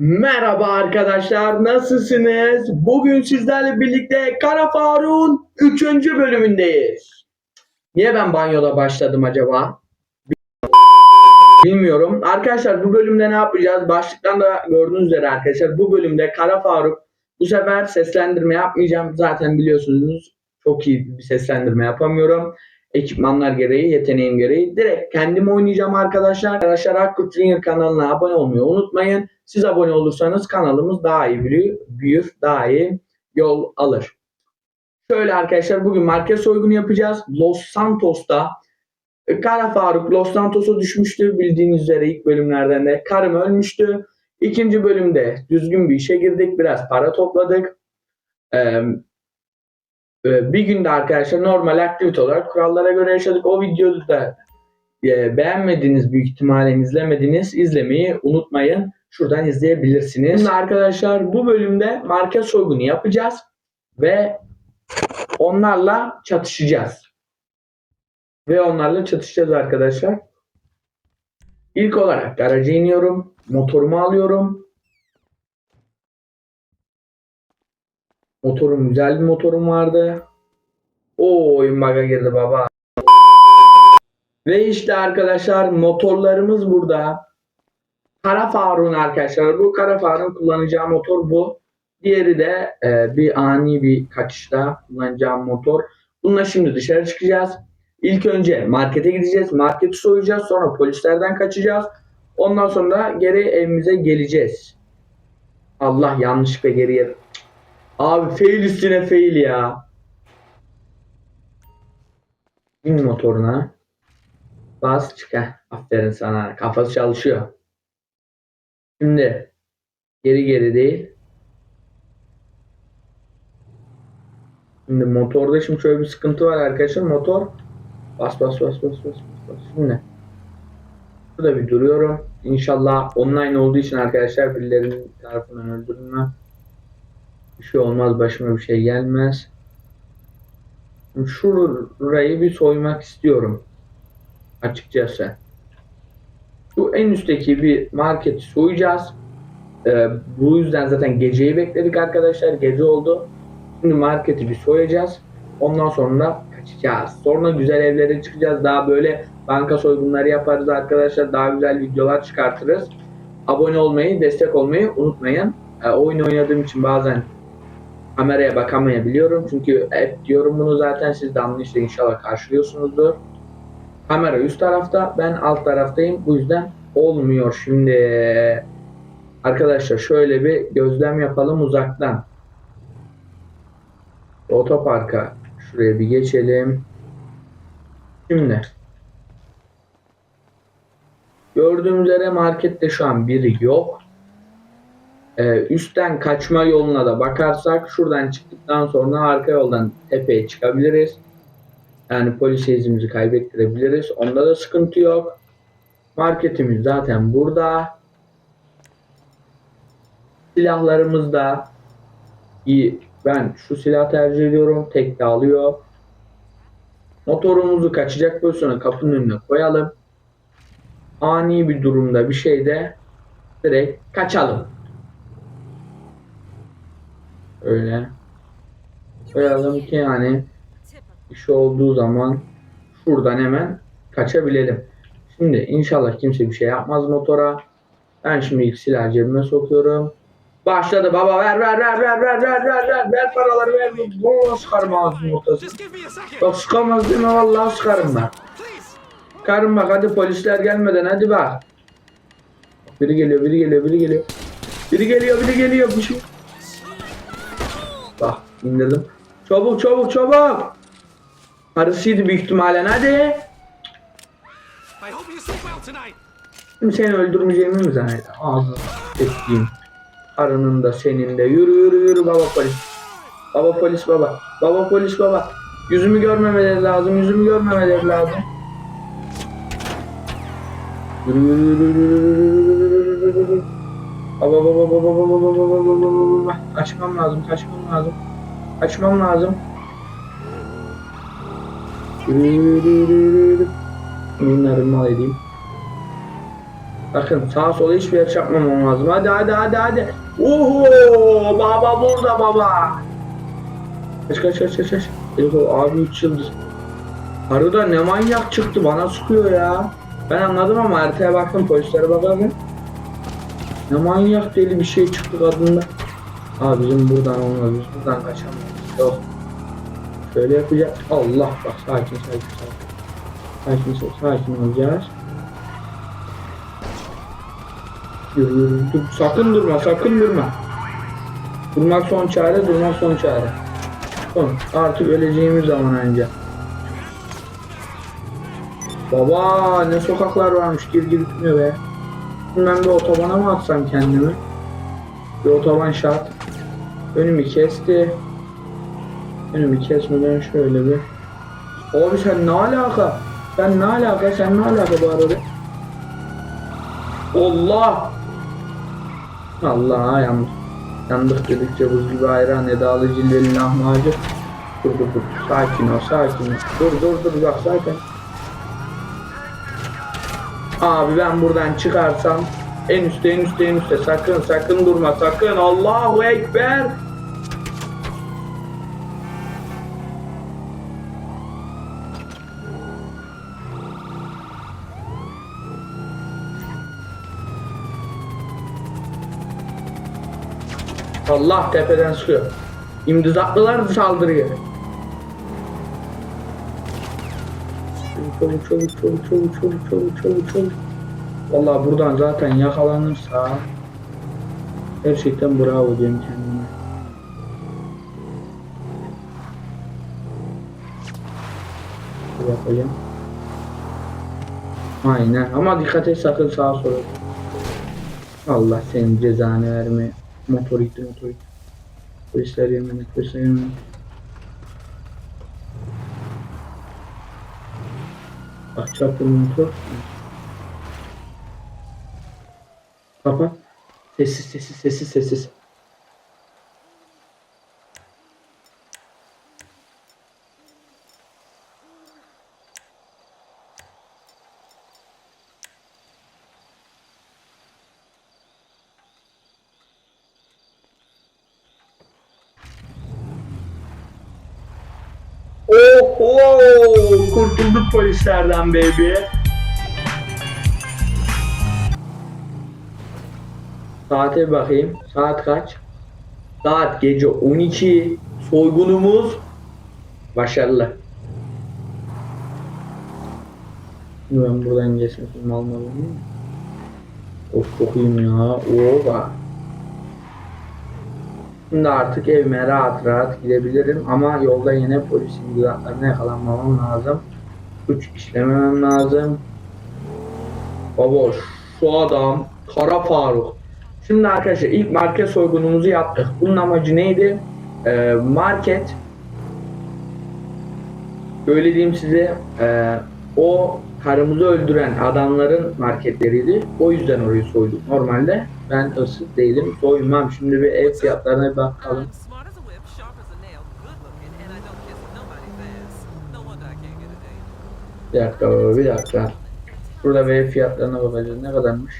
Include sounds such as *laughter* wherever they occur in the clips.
Merhaba arkadaşlar, nasılsınız? Bugün sizlerle birlikte Kara Faruk'un 3. bölümündeyiz. Niye ben banyoda başladım acaba? Bilmiyorum. Arkadaşlar bu bölümde ne yapacağız? Başlıktan da gördüğünüz üzere arkadaşlar bu bölümde Kara Faruk bu sefer seslendirme yapmayacağım. Zaten biliyorsunuz çok iyi bir seslendirme yapamıyorum. Ekipmanlar gereği, yeteneğim gereği. Direkt kendim oynayacağım arkadaşlar. Arkadaşlar Akkurt Junior kanalına abone olmayı unutmayın. Siz abone olursanız kanalımız daha iyi büyür, büyür daha iyi yol alır. Şöyle arkadaşlar bugün market soygunu yapacağız. Los Santos'ta e, Kara Faruk Los Santos'a düşmüştü bildiğiniz üzere ilk bölümlerden de. Karım ölmüştü. İkinci bölümde düzgün bir işe girdik. Biraz para topladık. Ee, e, bir günde arkadaşlar normal aktivite olarak kurallara göre yaşadık. O videoyu da e, beğenmediniz büyük ihtimalle izlemediniz. İzlemeyi unutmayın. Şuradan izleyebilirsiniz. Şimdi arkadaşlar bu bölümde market soygunu yapacağız ve onlarla çatışacağız. Ve onlarla çatışacağız arkadaşlar. İlk olarak garaja iniyorum. Motorumu alıyorum. Motorum güzel bir motorum vardı. O oyun bug'a girdi baba. Ve işte arkadaşlar motorlarımız burada. Kara Faruk'un arkadaşlar bu Kara Faruk'un kullanacağı motor bu. Diğeri de e, bir ani bir kaçışta kullanacağım motor. Bununla şimdi dışarı çıkacağız. İlk önce markete gideceğiz. Marketi soyacağız. Sonra polislerden kaçacağız. Ondan sonra geri evimize geleceğiz. Allah yanlışlıkla geriye. Abi fail üstüne fail ya. Bin motoruna. Bas çık. heh. Aferin sana. Kafası çalışıyor. Şimdi geri geri değil. Şimdi motorda şimdi şöyle bir sıkıntı var arkadaşlar. Motor bas bas bas bas bas bas. bas. Şimdi burada bir duruyorum. İnşallah online olduğu için arkadaşlar birilerinin tarafından öldürülmem. Bir şey olmaz başıma bir şey gelmez. Şurayı bir soymak istiyorum. Açıkçası. Şu en üstteki bir marketi soyacağız. Ee, bu yüzden zaten geceyi bekledik arkadaşlar. Gece oldu. Şimdi marketi bir soyacağız. Ondan sonra kaçacağız. Sonra güzel evlere çıkacağız. Daha böyle banka soygunları yaparız arkadaşlar. Daha güzel videolar çıkartırız. Abone olmayı, destek olmayı unutmayın. Ee, oyun oynadığım için bazen kameraya bakamayabiliyorum. Çünkü hep diyorum bunu zaten siz de anlayışla inşallah karşılıyorsunuzdur. Kamera üst tarafta, ben alt taraftayım. Bu yüzden olmuyor şimdi. Arkadaşlar şöyle bir gözlem yapalım uzaktan. Otoparka şuraya bir geçelim. Şimdi gördüğümüz üzere markette şu an biri yok. Ee, üstten kaçma yoluna da bakarsak şuradan çıktıktan sonra arka yoldan tepeye çıkabiliriz. Yani polis izimizi kaybettirebiliriz. Onda da sıkıntı yok. Marketimiz zaten burada. Silahlarımız da iyi. Ben şu silah tercih ediyorum. Tek de alıyor. Motorumuzu kaçacak pozisyona kapının önüne koyalım. Ani bir durumda bir şeyde direkt kaçalım. Öyle. Koyalım ki yani iş olduğu zaman şuradan hemen kaçabilelim. Şimdi inşallah kimse bir şey yapmaz motora. Ben şimdi ilk silahı cebime sokuyorum. Başladı baba ver ver ver ver ver ver ver ver ver paraları ver. Vallahi sıkarım ağzının ortasını. Just give me a second. Bak sıkamaz değil mi? Vallahi sıkarım ben. Sıkarım bak hadi polisler gelmeden hadi bak. Biri geliyor biri geliyor biri geliyor. Biri geliyor biri geliyor bir şey. Bak indirdim. Çabuk çabuk çabuk. Karısıydı büyük ihtimalen hadi. Şimdi seni öldürmeyeceğimi mi zannediyorsun? Ağzını ettiğim. Karının da senin de. Yürü yürü yürü baba polis. Baba polis baba. Baba polis baba. Yüzümü görmemeleri lazım. Yüzümü görmemeleri lazım. Yürü yürü yürü yürü yürü yürü yürü Kaçmam lazım kaçmam lazım. Kaçmam lazım. Bunları mal edeyim. Bakın sağa sola hiçbir yer çarpmamam lazım. Hadi hadi hadi hadi. Oho baba burada baba. Kaç kaç kaç kaç kaç. Abi 3 yıldız. Arada ne manyak çıktı bana sıkıyor ya. Ben anladım ama haritaya baktım polislere bakalım. Ne manyak deli bir şey çıktı kadında. Abi bizim buradan olmaz biz buradan kaçamayız. Yok. Şöyle yapacağız. Allah bak sakin sakin sakin. Sakin sakin, olacağız. Yürü yürü dur. Sakın durma sakın durma. Durmak son çare durmak son çare. Son artık öleceğimiz zaman önce. Baba ne sokaklar varmış gir gir bitmiyor be. Ben bir otobana mı atsam kendimi? Bir otoban şart. Önümü kesti. Önümü kesmeden şöyle bir. Abi sen ne alaka? Sen ne alaka? Sen ne alaka bu arada? Allah! Allah yandık. Yandık dedikçe buz gibi ayran edalı cilleli lahmacun. Dur dur dur. Sakin ol sakin ol. Dur dur dur bak sakin. Abi ben buradan çıkarsam en üstte en üstte en üstte sakın sakın durma sakın Allahu Ekber. Allah tepeden sıkıyor. İmdizatlılar saldırıyor. Çabuk çabuk çabuk çabuk çabuk çabuk çabuk çabuk. Vallahi buradan zaten yakalanırsa gerçekten bravo diyorum kendime. Şöyle yapacağım. Aynen ama dikkat et sakın sağa sola. Allah senin cezanı verme. Motor gitti motor gitti. Polisler yemin polisler yemin Bak çarptı motor. Kapat. Sessiz sessiz sessiz sessiz. Oho! Kurtulduk polislerden baby. Saate bakayım. Saat kaç? Saat gece 12. Soygunumuz başarılı. Ben buradan geçmesini almalıyım. Of iyiyim ya. Oha. Şimdi artık evime rahat rahat gidebilirim ama yolda yine polis imzalarına yakalanmamam lazım. Suç işlememem lazım. Baba şu adam Kara Faruk. Şimdi arkadaşlar ilk market soygunumuzu yaptık. Bunun amacı neydi? Ee, market Öyle diyeyim size ee, o karımızı öldüren adamların marketleriydi. O yüzden orayı soyduk. Normalde ben hırsız değilim. Soymam. Şimdi bir ev fiyatlarına bir bakalım. Bir dakika baba, bir dakika. Burada bir ev fiyatlarına bakacağız. Ne kadarmış?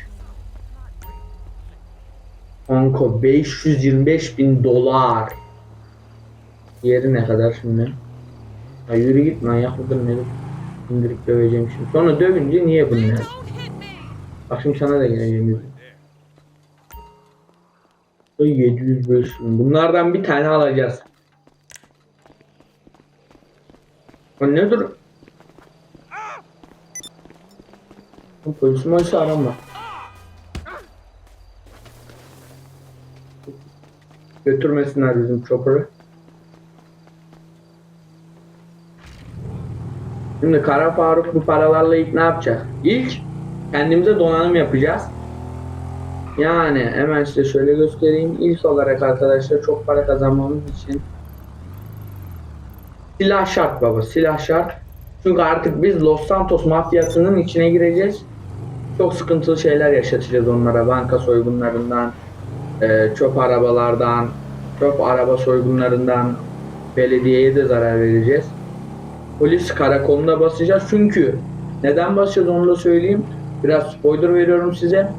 Anko 525 bin dolar. Yeri ne kadar şimdi? Ya yürü git manyak mıdır nedir? İndirip döveceğim şimdi. Sonra dövünce niye bunu ya? Bak şimdi sana da geleceğim yüzü. 705 bin. Bunlardan bir tane alacağız. O nedir? Polis polisi arama. Götürmesinler bizim chopper'ı. Şimdi Kara Faruk bu paralarla ilk ne yapacak? İlk kendimize donanım yapacağız. Yani hemen size şöyle göstereyim. İlk olarak arkadaşlar çok para kazanmamız için silah şart baba silah şart. Çünkü artık biz Los Santos mafyasının içine gireceğiz. Çok sıkıntılı şeyler yaşatacağız onlara. Banka soygunlarından, e, çöp arabalardan, çöp araba soygunlarından belediyeye de zarar vereceğiz. Polis karakoluna basacağız çünkü neden basacağız onu da söyleyeyim. Biraz spoiler veriyorum size.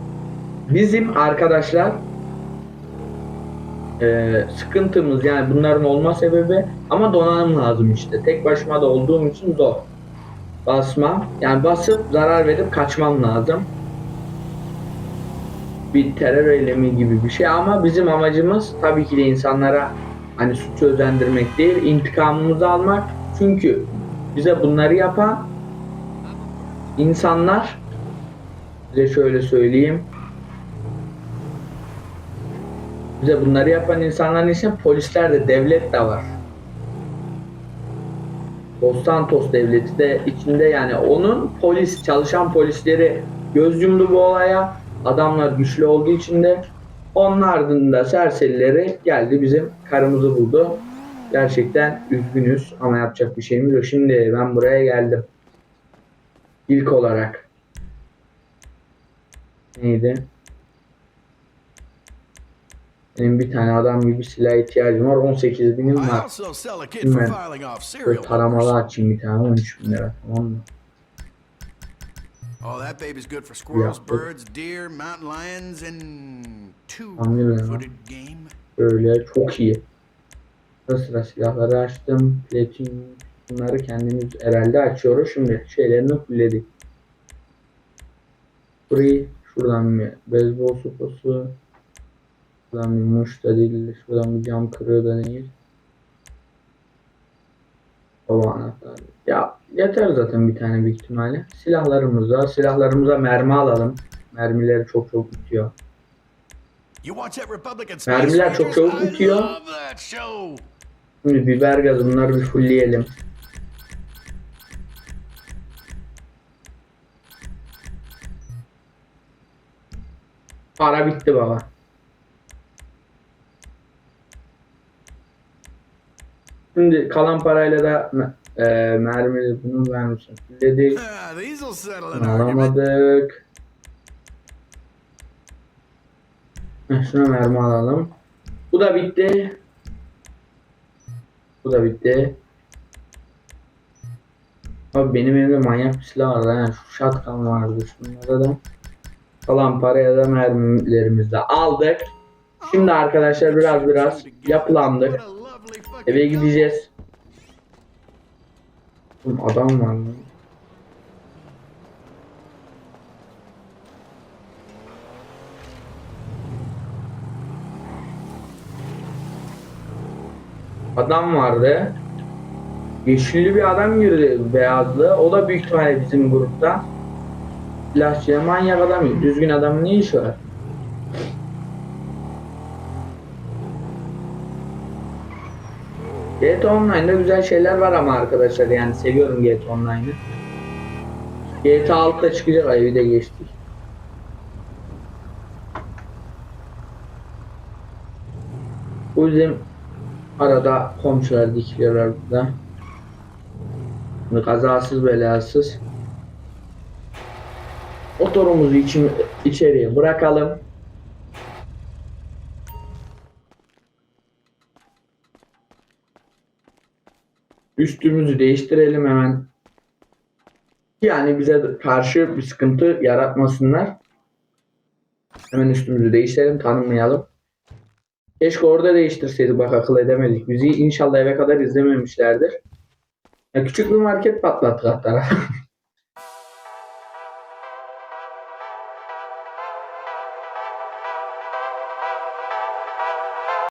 Bizim arkadaşlar eee, sıkıntımız yani bunların olma sebebi ama donanım lazım işte. Tek başıma da olduğum için zor. Basmam. Yani basıp zarar verip kaçmam lazım. Bir terör eylemi gibi bir şey ama bizim amacımız tabii ki de insanlara hani suçu özendirmek değil, intikamımızı almak. Çünkü bize bunları yapan insanlar size şöyle söyleyeyim. Bize bunları yapan insanların içinde polisler de devlet de var. Los Santos devleti de içinde yani onun polis çalışan polisleri göz yumdu bu olaya. Adamlar güçlü olduğu için de onun ardında serserileri geldi bizim karımızı buldu. Gerçekten üzgünüz ama yapacak bir şeyimiz yok. Şimdi ben buraya geldim. İlk olarak neydi? Benim bir tane adam gibi silah ihtiyacım var. 18 binim var. serial Böyle taramalı açayım bir tane 13 bin lira tamam mı? Oh, that baby's good for squirrels, birds, deer, mountain lions, and two-footed game. Böyle çok iyi. Sıra silahları açtım. Platin bunları kendimiz herhalde açıyoruz. Şimdi şeylerini fullledik. Burayı şuradan bir beyzbol sopası. Şuradan bir muş da değil. Şuradan bir cam kırığı da değil. Baba anahtar. Ya yeter zaten bir tane büyük ihtimalle. Silahlarımız var. Silahlarımıza mermi alalım. Mermileri çok çok bitiyor. Mermiler çok çabuk bitiyor. Şimdi biber gazı bunları bir fullleyelim. Para bitti baba. Şimdi kalan parayla da e, mermi bunu vermişim. Dedik. Ah. Alamadık. Şuna mermi alalım. Bu da bitti. Bu da bitti. Abi benim elimde manyak bir silah vardı. Yani şu shotgun vardı. Şunlara da kalan paraya da mermilerimizi de aldık. Şimdi arkadaşlar biraz biraz yapılandık. Eve gideceğiz. Oğlum adam var mı? Adam vardı. Yeşilli bir adam girdi beyazlı. O da büyük ihtimalle bizim grupta. Silahçıya manyak adam. Düzgün adamın ne işi var? GTA Online'da güzel şeyler var ama arkadaşlar yani seviyorum GTA Online'ı. GTA 6'da çıkacak ayı de geçtik. Bu bizim arada komşular dikiliyorlar burada. Kazasız belasız motorumuzu içim, içeriye bırakalım. Üstümüzü değiştirelim hemen. Yani bize karşı bir sıkıntı yaratmasınlar. Hemen üstümüzü değiştirelim, tanımayalım. Keşke orada değiştirseydik bak akıl edemedik. Bizi inşallah eve kadar izlememişlerdir. Ya küçük bir market patlattık hatta. *laughs*